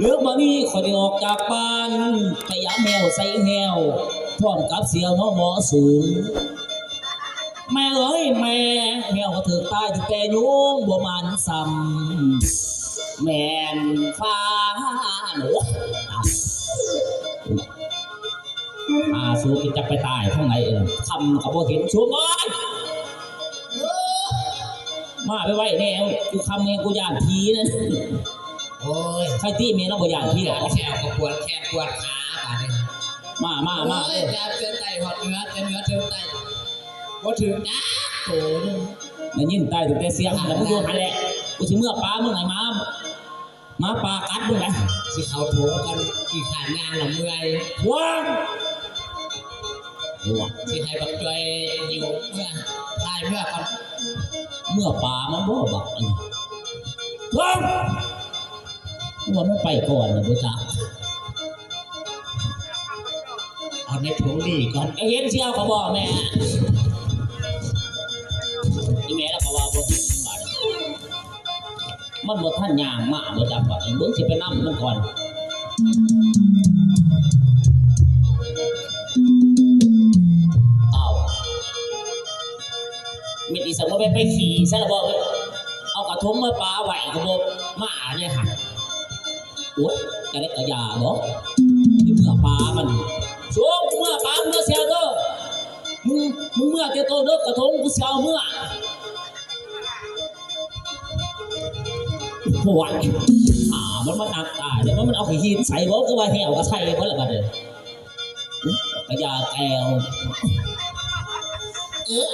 เลือกมานี่ขอยได้ออกจากบ้านพยายามแมวใส่แหวพร้อมกับเสียงน้อหมอสูง แม่เอ้ยแม่แมวก็ถึงตายถึงแต่ยุงบ่มันซ้ำแม่นฟ้าหนูอาสูกินจะไปตายข้างในเองคำกับบ่เห็นสูงเอ้ยมาไปไว้แนวกูคำเองกูอยานผีนั่น โอ้ยใครที่เมียเราบ่ย่านผีที่หหรลัองแขวก็ปวดแขนปวดขาบาดนี้มามามาโอ้เอยอจะเจอไตหอดเนื้อเจอเนื้อเจอไตว่าถึงนะโอ้ยได้ยินตายถึงแต่เสียงแล้วมึงอยู่หันแหละกูสิเมื่อปลามึงไหนมามาปลากัดมึงนะสิเขาโถกันกี่ขานงานหลังเมื่อยว้าวว้าวสิให้บักจอยอยู่เมื่อทายเมื่อก่อนเมื่อปลามันบ่บักอันนี้ว้า วว่ามันไปก่อนนะบ่จ้าเอาในถุงนี่ก่อนไอ้เห็นเชียวเขาบอกแม่อีแม่แล้วเขาว่าบ่เห็นบาดมันบ่ทันยางมาบ่จับว่าเบิ่งสิไปนำมันก่อนเอามิดอีสังว่าไปไปขี่ซะล้วบ่เว้ยเอากระทงมาปลาไหว้ก็บ่มาเนี่ยค่ะ อ๊ยกระเล็กระยาบ่ที่เมื่อปลามันช่วงเมื่อปามเมื่อเสียเด้อมึงมึงเมื่อเตโตเด้อกระทงกูเสียเมื่อโอ้ยอ่ามันมันหนักตายเดี๋ยวมันเอาขี้หินใส่บ่ก็ว่าแหวก็ใส่บ่ละบัดเด้อกระยาแก้วเออ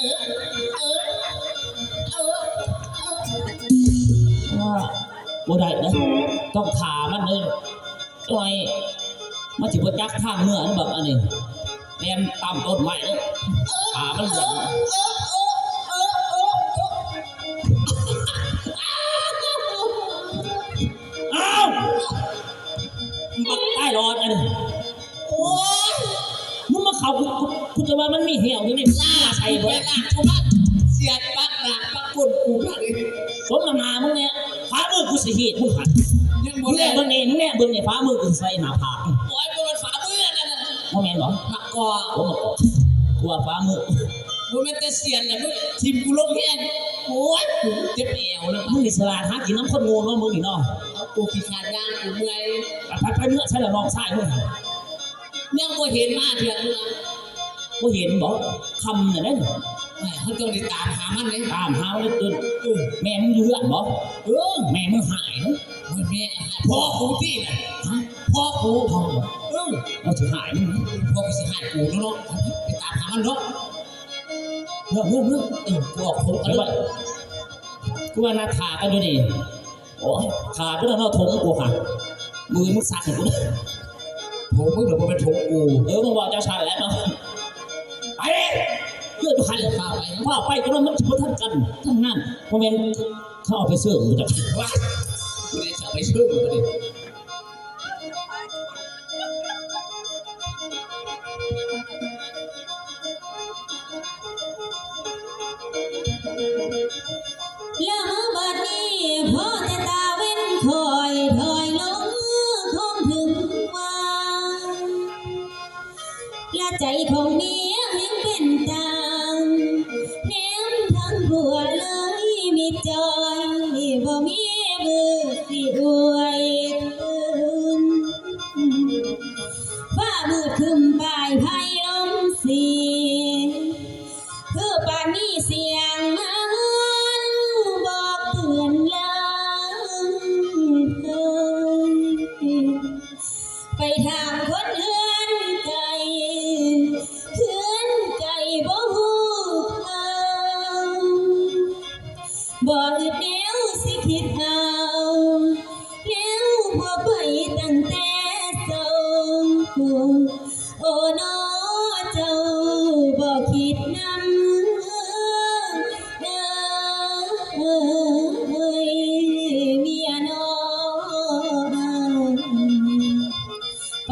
เออ บ่ได้นะต้องขามันเลยหน่อยมันถือว่ายักษ์ทางเมื่อนะแบบอันนี้แนมตามต้นไม้เลยป่ามันเหลืองอ้าวบักใต้รอดอันนี้โอ้ยมึงมาเขากูกูจะว่ามันมีเหี่ยวอยู่นี่ล่าใส่เวบ่ลาเขาว่าเสียดปักหลักปักปุ่นกูบาดนี้สมน้ำหนามึงเนี่ยฟ้ามือ กูสิเหตุมึงหันยังมึบ่งได้เนี่ยเบิ่งนี่มึงเนี่ยเบิ่งเนี่ยฟ้ามือกูสิใส่หน้าผากโอ้ยบ่มันฝ่ามือนั่นน่ะว่าแม่นเหรอผักกอว่ามันก็กลัวฟ้ามือบ่แม่นแต่เสียนน่ะมึงทิมกูลงแห้งโอ้ยกูเจ็บเอวแล้วมึงอิสระหากินน้ำข้นงูว่ามึงนี่เนาะเอากูขี้ขาดย่างกูเมื่อยไปไปเนื้อใช่แล้วน้องชายมึงยังบ่เห็นมาเถื่อนเมื่อบ่เห็นบ่คำน่ะเด้อ แหม่เขาต้องติดตามหามันเลยตามหาเลยตื่นแม่มึงอยู่เรือนบ่เออแม่มึงหายเนาะแม่พ่อกูที่น่ะฮะพ่อกูพ่อเออเราสิหายมึงนะพ่อกูสิหายกูเนาะไปตามหามันเนาะเรื่องเรื่องเรื่องเออกูออกโทรเอากันไว้เลยกูว่านาถากันอยู่นี่โอ้ขากูต้องเอาถงกูค่ะมือมึงสั่นกูนะโทรมึงเดี๋ยวมันเป็นโทรกูเออมึงบอกเจ้าชายแล้วเนาะไป ลือดหันเลยพาไปนะว่าไปก็มันมันบ่ทันกันทั้งนั้นเพราะแม่นเขาเอาไปเสื่อมจักว่ากูได้จะไปช่อมก็ดิลย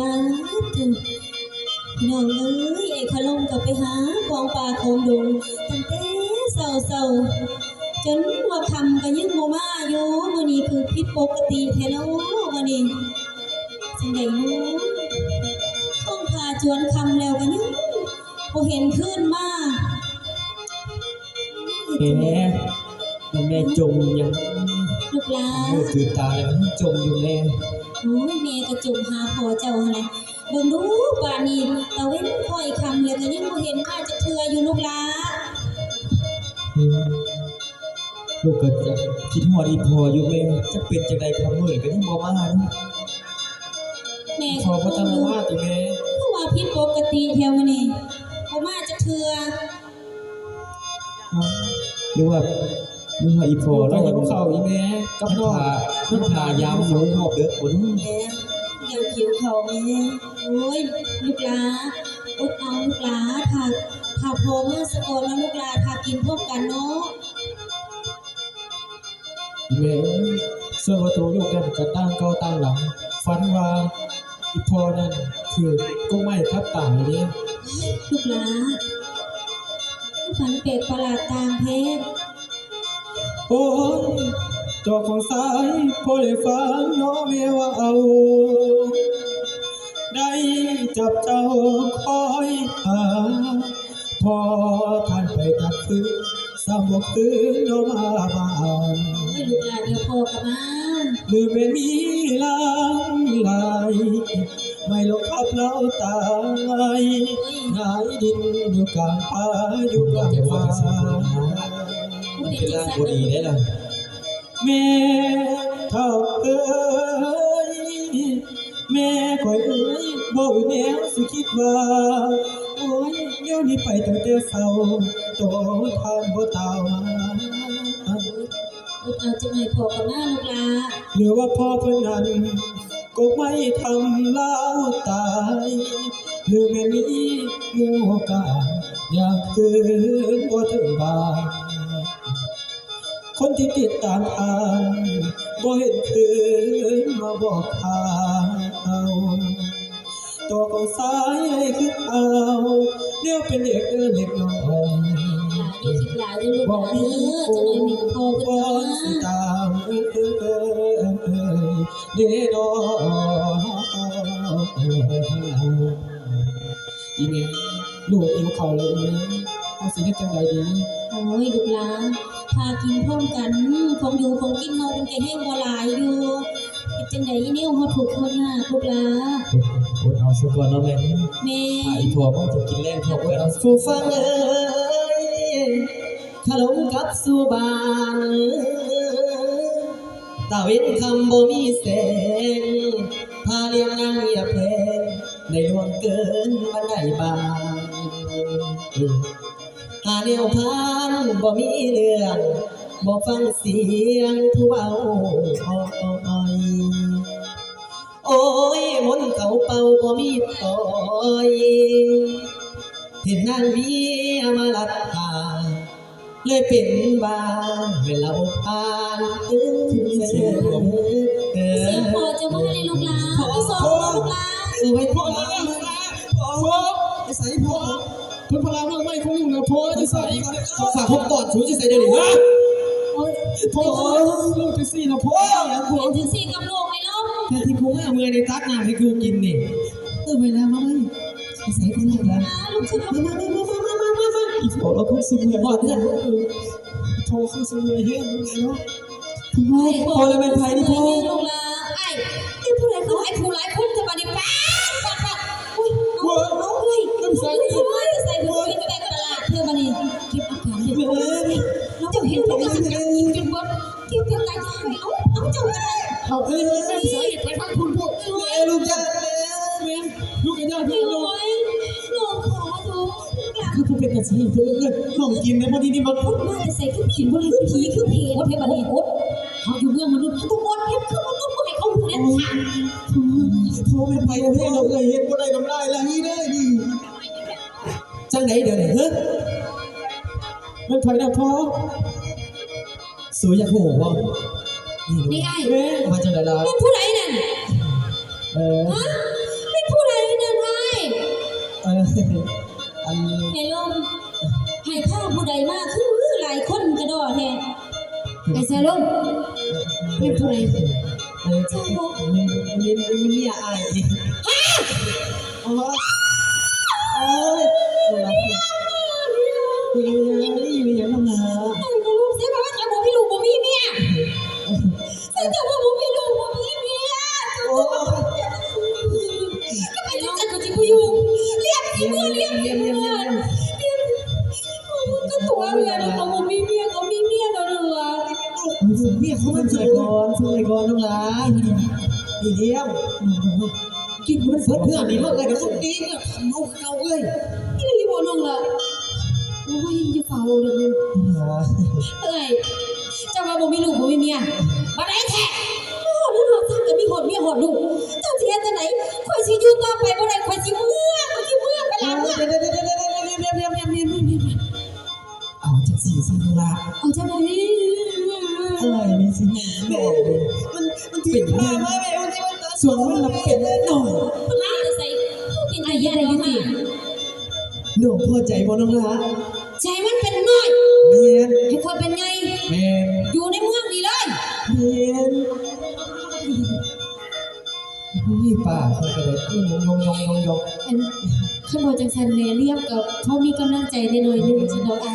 ป้าถึงพี่น้องเอ้ยไอ้ขะลงกับไปหากองป่าโคมดงตั้งแต่เศร้าๆจนว่าคำก็ยังบ่มาอยู่มื้อนี้คือผิดปกติแท้เนาะมื้อนี้จังได๋เนาะต้องพาจวนคำแล้วกันยังบ่เห็นขึ้นมาแม่แม่จมยังลูกหลานมือถือตาแล้วจมอยู่แม่ โอ้ยแม่ก็จุกหาพ่อเจ้าหั่นแหละเบิ่งดูป่านนี้ตะเว้นค่อยคำแล้วก็ยังบ่เห็นมาจักเทื่ออยู่ลูกหลานลูกก็จะคิดฮอดอีพออยู่แม่จะเป็นจังไดครับมื้อก็ยังบ่มาเนาะแม่พอบ่ทันมาติแม่เพราะว่าผิดปกติแถวนี้บ่มาจักเทื่อหรือว่า หรือว่าอีพอเราเราจะเข้าอีแม่กับน้องพาเพิ่นพายามสูงหอบเด้อบ่รู้แม่เดี๋ยวผิวเขาแม่โอ้ยลูกหลาอดเอาลูกหลาถ้าถ้าพอมาสะกอนแล้วลูกหลาถ้ากินพวกกันเนาะแม่เสื้อประตูลูกนั่นก็ตั้งเก้าตั้งหลังฝันว่าอีพ่อนั่นคือกุ้งไม้ทับตายเนี่ยลูกหลาฝันแปลกประหลาดต่างเพศ โอ้ยจอกของซ้ายพ่อได้ฟังน้องเมียว่าเอา ได้จับเจ้าคอยหา พอท่านไปตัดคือสามบคืนน้องมาบ้านโอ้ยลูกหลาเดี๋ยวพอกลับมาหรือเป็นมีลางลาย ไม่ลงทับเราตายหงายดินอยู่กลางป่าอยู่กลางฟ้า ผู้เป็นเด็กร่างบ่ดีได้ล่ะแม่เท่าเอ้ยแม่คอยเอ้ยบอกแนวสิคิดว่า โอ้ยเดี๋ยวนี้ไปตั้งแต่เศร้าโตทานบ่ตาวมาลูกเอาจะไม่พอกับแมาลูกลาหรือว่าพ่อเพิ่นนั้นก็ไม่ทำเล่าตาย หรือแม่นี้งูกาอยากคืนบ่ถึงบ้าน คนที่ติดตามทางบ่เห็นคืนมาบอกข่าวตัวของสายให้คือเอาเดี๋ยวเป็นเด็กเออเล็กน้อยหลาอย่าคิดหลายเด้อลูกหบอกม่มีพ่อบเพิ่อนสิตามเอ้ยเอ้ยเอ้ยเอ้ยเด้ออีเมลูกอิ่มเขาเลยอีเม เอาสิเฮ็ดจังไดดีโอ้ยลูกหลาพากินพร้อมกันของอยู่ของกินเฮาเป็นแก่แห้งบ่หลายอยู่เฮ็ดจังได๋แนวเฮาถูกข์เฮายากลูกหลาอดเอาซะก่อนเนาะแม่แม่ถ้าอีพอมันจะกินแรงพอกันฟูฟังเอ้ยขลมกับสุบานตาเว้นคำบ่มีแสงพาเลี้ยงนางเงียบเพลงในดวงเกินบันไดบาง หาแนวพานบ่มีเรื่องบ่ฟังเสียงผู้เบาอ้อยโอ้ยมนเขาเป่าบ่มีต่อยเห็นนางเมียมาลัดตาเลยเป็นบาเวลาอกผ่านเออเสียงผมเอเสียงพ่ออจะมาเลยลูกลาพี่สองลูกลาเออไว้พ่อมาพ่อจะใส่พ่อ พลาเมื่ไม่คงอยู่นะพ่อจะใส่ฝากผมก่อนชูจะใส่เดี๋ยวนี้ฮะพ่อลูกจะสี่นะพ่อแล้วพ่อเป็นถึงสี่กับลูกไหมลูกแค่ที่กูไม่เอามือในตักน้ำให้กูกินนี่เออเวลามาไม่ใส่คนไหนแล้วอ่าลูกขึ้นมามามามามามามามามาอีกบอกแล้วพวกซื้อเงินบอกเพื่อนโทรซื้อซื้อเงินเฮ้ยเนาะพ่อเลยเป็นไทยนี่พ่อลูกหลาไอ้นี่ผู้ใดเขาไอ้ผู้ร้ายคนจะมาดิป้าป้าป้ เด็กเราจะเห็นพวกกันกันจนบดเก็บอาการยังไงเอาเอาเจ้าอะไรเอาเฮ้ยเฮ้ยใส่ไปทางคุณพวกแม่ลูกจ้าแม่ลูกกันยอดพี่ลูกยหนูขอดูหลานคือผู้เป็นกระสีเพื่อนห้องกินนะพอดีนี่มันพุทธมาจะใส่ขึ้นผีบนขึ้นผีขึ้นผีโอเคบัดนี้พุทธเขาอยู่เมืองมนุษย์เขาต้องบดเฮ็ดคือมนุษย์บ่ให้เขาหูเด็ดขาดโทรเป็นไทยนะพี่เราเลยเห็นว่าได้น้ำลายละนี่ได้ดิจังไหนเดี๋ยวนี้เฮ้ย เมันถอยดาวท้อสวยอย่างโหว่านี่ไงอ๊มาจากไรล่ะมึงพูดอะไรนั่นเออฮะไม่พูดอะไรนั่นไงเอออันไอ้ลมให้ข้าผู้ใดมากมือหลายคนกระโดดแฮะไอ้แซลมไม่พูดอะไรเจ้าบอกมีมีมีอะไรฮะ ก็ไปจัดการกับจิบุยูเรียกสิเมื่อเรียกเยี่ยมเยี่ยมเยี่ยมก็ตัวเมียนะเขามีเมียเขามีเมียแล้วเด้อฝึกเมียเขามันฝึกก่อนฝึกก่อนน้องหลานดีเดียวกินมันเพื่อนเพื่อนนี่เลิกเลยเดี๋ยวสุดดีเนี่ยเอาเก่าเลยนี่รีบบอกน้องละโอ้ยจะเฝ้าเด้อเอ้ยเจ้าว่าบ่มีลูกบ่มีเมียบ่ได้แท้โอ้โหลูกท่านก็มีหอดเมียหอดลูก คอยสิอยู่ต่อไปบ่ได้คอยสิเมื่อคอยสิเมื่งไปแลาเมื่อเอาจากสี่สันละเอาจังได๋อะไรนี่สิแม่มันมันถือผ้ามาแม่มันสิมันตาส่วนมันน่ะเป็นหน่อยมาใส่ผู้เป็นอาญาได้ยุติหนูพอใจบ่น้องละใจมันเป็นน้อยแม่ให้คอยเป็นไงแม่อยู่ในเมืองนี่เลยแม่ ป่าเขาก็เลยยงยงยงยงยงอันขึ้นมาจังสันแม่เรียบกับเขามีกำลังใจในหน่อยหนึงฉันดอกไอ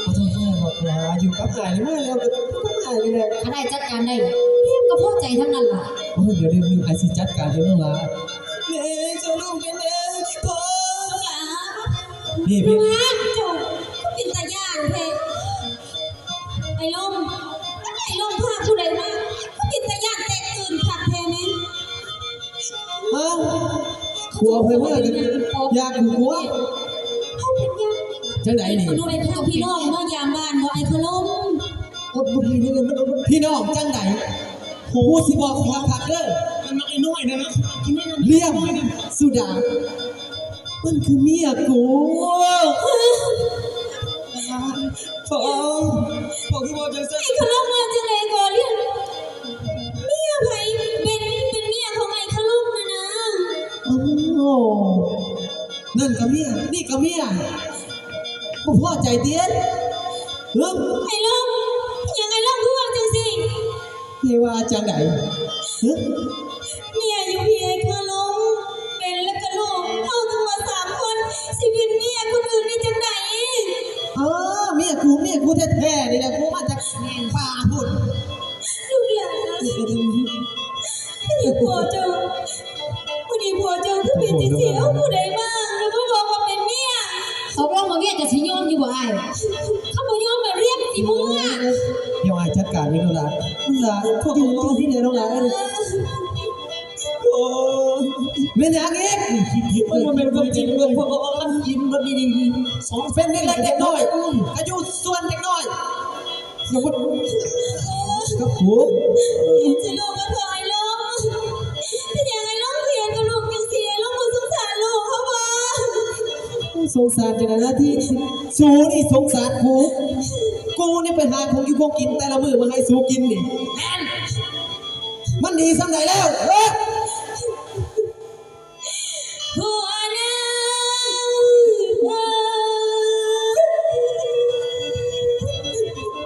เขาต้องแค่หรอกนะอยู่กับหายนี่มาแล้วก็ต้องหายนี่แหละถ้าได้จัดการได้เรียบก็พอใจทั้งนั้นล่ะโอ้ยเดี๋ยวเดี๋ยวมีใครสิจัดการเดี๋ยวน้องละแม่จะลูกเป็นแม่พ่อนี่ดูพี่ฮะจุกก็เขัวเพื่อนเมื่อกันอยากขัวเขาเป็นย่านจังไหนนี่ดูในพวกพี่น้องเนาะยามบ้านเนาะไอ้พะลมอดบุญนี่มันพี่น้องจังไหนโหสิบอกขอพักเด้อมันมักไอ้น้อยนะนะกินไม่ได้เลี่ยมสุดามันคือเมียกูพ่อพ่อคือบอกจังซั่นไอ้พะลมมาจังเลยก่อนเรียก นั่นก็เมียนี่ก็เมียบ่พอใจเตี้ยนเฮ้ยไอ้ลมยังไงลมคือว่าจังสิเทว่าจังไหนเฮ้ยเมียอยู่เพียงคือลมเป็นแล้วก็ลูกเข้าตัวสามคนสิเป็นเมียคนอื่นนี่จังไหนเออเมียกูเมียกูแท้ๆนี่แหละกูมาจากป่า องหลานพวกอยู่ที่นี่น้องหลานโอ้แม่นางเอกคิดผิดเลยมันเป็นความจริงเรื่องพวกอันยินมันดีๆสองเป็นเล็กเด็กน้อยอายุส่วนเด็กน้อยสมมติครับผมจะลูกก็ถอยลงเป็นยังไงลูกเรียนกับลูกยังเสียลูกมันสงสารลูกเขาบ้าสงสารจังนะที่สูนี่สงสารกูกูนี่ไปหาของอยู่พวกกินแต่ละมื้อมาให้สูกินนี่ มันดีสำไหนแล้วเฮ้ยหัวหน้า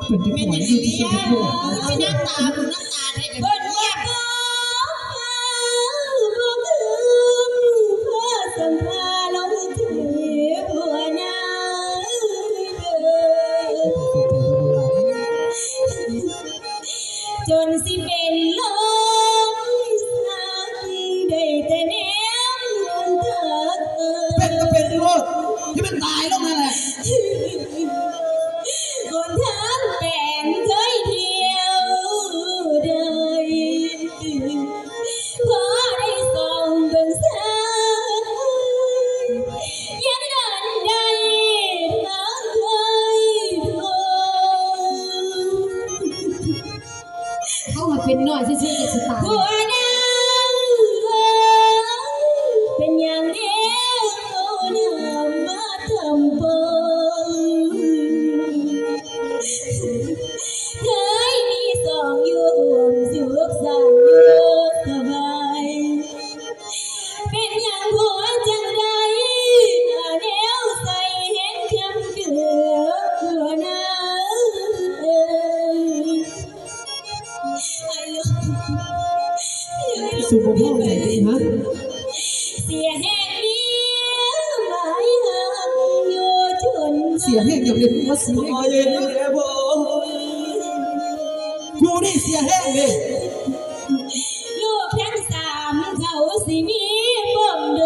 เป็นจังหวะที่ที่สุดในโลกเป็นน้ำตาเป็นน้ำตา เสียแห้งอย่างเดียวว่าเสียแห้งเย็นเลยวกูนี่เสียแห้งเลยลูกทั้งสามเขาสิมีบ่มเล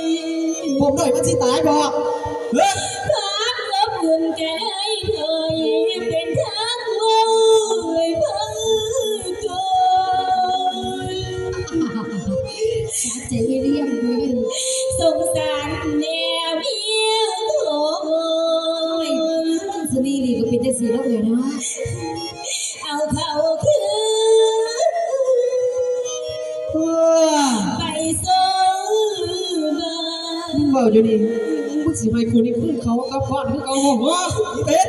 ยผมหน่อยมันสิตายบอกเฮ้ยพัก นไปซื้อมามึงเบาอยู่นี่มึงสิให้คืนนี้คืนเขากับบ้านคือเขาบอกว่าอีเป็ด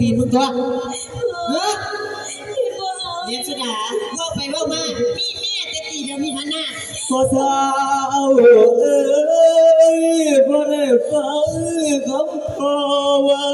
ตีนมึงตัวฮะเรียนสุดาว่าไปว่ามามีเมียแต่ตีเดียวมีหันหน้าพอสาเอ้ยพอได้ฟังคำพ่อว่า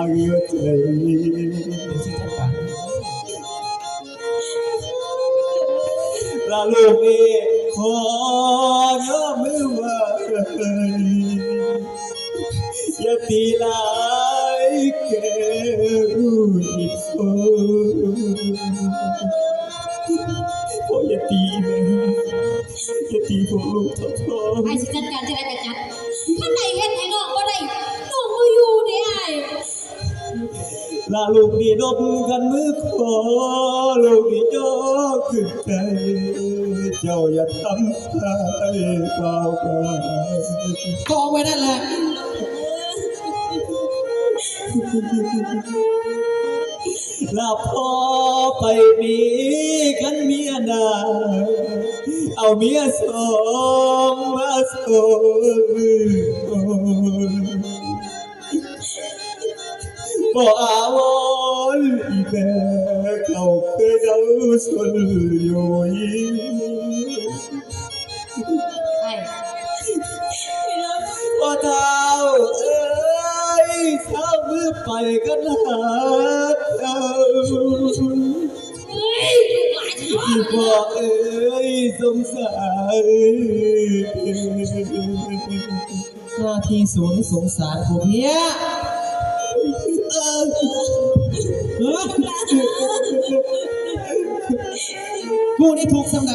อาเยอะใจลาลูกนี่ขอยอมมือว่าอย่าตีหลายแก่อีโอ้พออย่าตีแม่อย่าตีพวกลูกเท่าพ่อไอ้สิจัดการจะได้กันจัด ลาลูกนี่นบกันมือขอลูกนี่ยกขึ้นใจ เจ้าอย่าทำให้เบาไปก็เอาไว้นั่นแหละลาพ่อไปมีกันเมียนาเอาเมียสองมาสอง บ่อาวอนอีแม่เขาเคยเดาสนอยู่ยิ่งไอ้พ่อเท้าเอ้ยเท้ามือไปกันหาเท้าเฮ้ยลูกหลานฉันว่าที่พ่อเอ้ยสงสารหน้าที่ศูนสงสารผมเพีย เออเออกูนี่ถูกสำไหน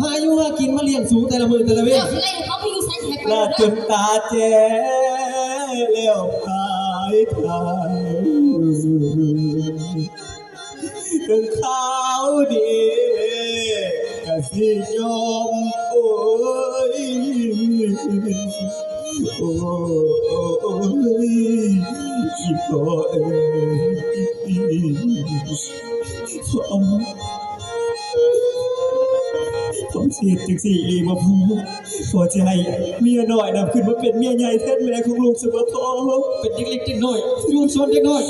พายุว่ากินมาเลี้ยงสูงแต่ละมือแต่ละเว้ยเจ้าสิไล่เขาไปอยู่ไสสิให้ไปลาเด้จอนตาแจ้แล้วพายทางถึงข้าวดีกะสิยอมโอ้ยโอ้โอ้ยอี พ่อเอ้ยพ่อผมเสียจังสี่อีมาพูดพอใจเมียน้อยนำขึ้นมาเป็นเมียใหญ่แทนแม่ของลูกสมทอเป็นเด็กเล็กเด็กน้อยลูกชนเด็กน้อย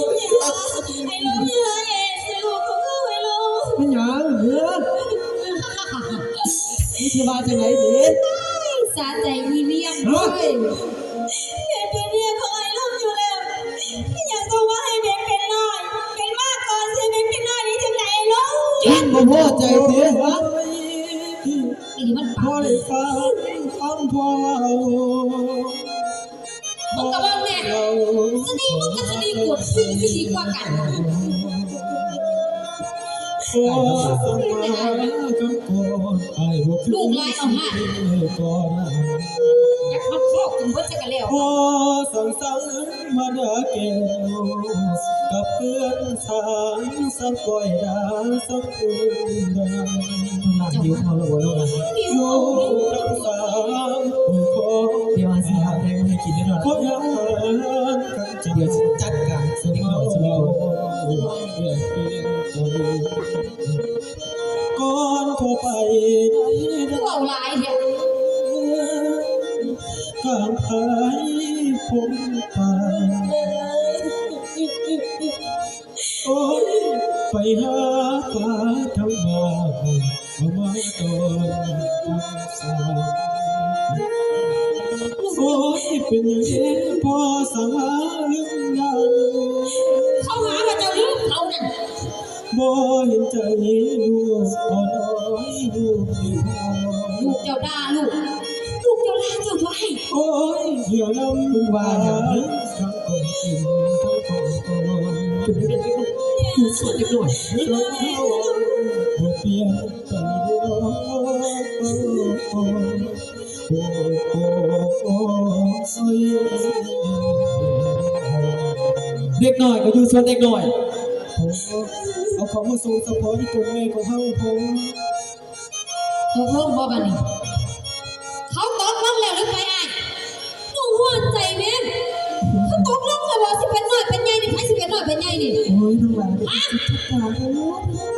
ไอ้ลูกเอ้ยสิลูกของเขาไอ้ลูกมันหยังเฮ้ยนี่คือมาจากไหนดิสาใจอีเลี้ยงเว้ย บ่พอใจเด้ฮะอีนี่มันพอปากได้ฟังคำพ่อมึงกับมึงเนี่ยสนีมึงกับสนีกดซึ่งที่ดีกว่ากันโอ้สมมาจนก่อนไอ้บ่คือลูกหลายเอามา ก่อน อยากมันโคกจนเบ่ดกะแล้วโอ้สองสาวนั้นมาเด้อแก้วกับเพื่อนสายสักก้อยดาสักคืนดาหลังยิ้เขาละโอ้ลูกนะอยู่ทั้งสามคนเดี๋ยวอาสิหาเพลงให้คิดนแน่นอนพบยังกันจะเดี๋ยวจัดการเสียงหน่อยจะมีคนก่อนทั่วไปเบาหลายแท้ ข้างหายผมไป โอ้ยไปหาปลาทำมาเอามาตอนทำสายโอ้ยเป็นอย่างนี้พอสังหาเรื่องงานเขาหาว่าจ้าลืมเขาเนั่นบ่เห็นใจ เปลี่ยนไปเด้อโอ้โอ้โอ้โอ้โอ้โอ้เด็กหน่อยก็อยู่ส่วนเด็กหน่อยผมเอาของมาส่งสะพอที่ตัวแม่ของเฮาผมตกลงบ่บัดนี้เขาตกลงแล้วหรือไปอ้ายหนูหัวใจแม่เขาตกลงแล้วบ่สิเป็นน้อยเป็นใหญ่นี่ใครสิเป็นน้อยเป็นใหญ่นี่โอ้ยทั้งหลายอะอี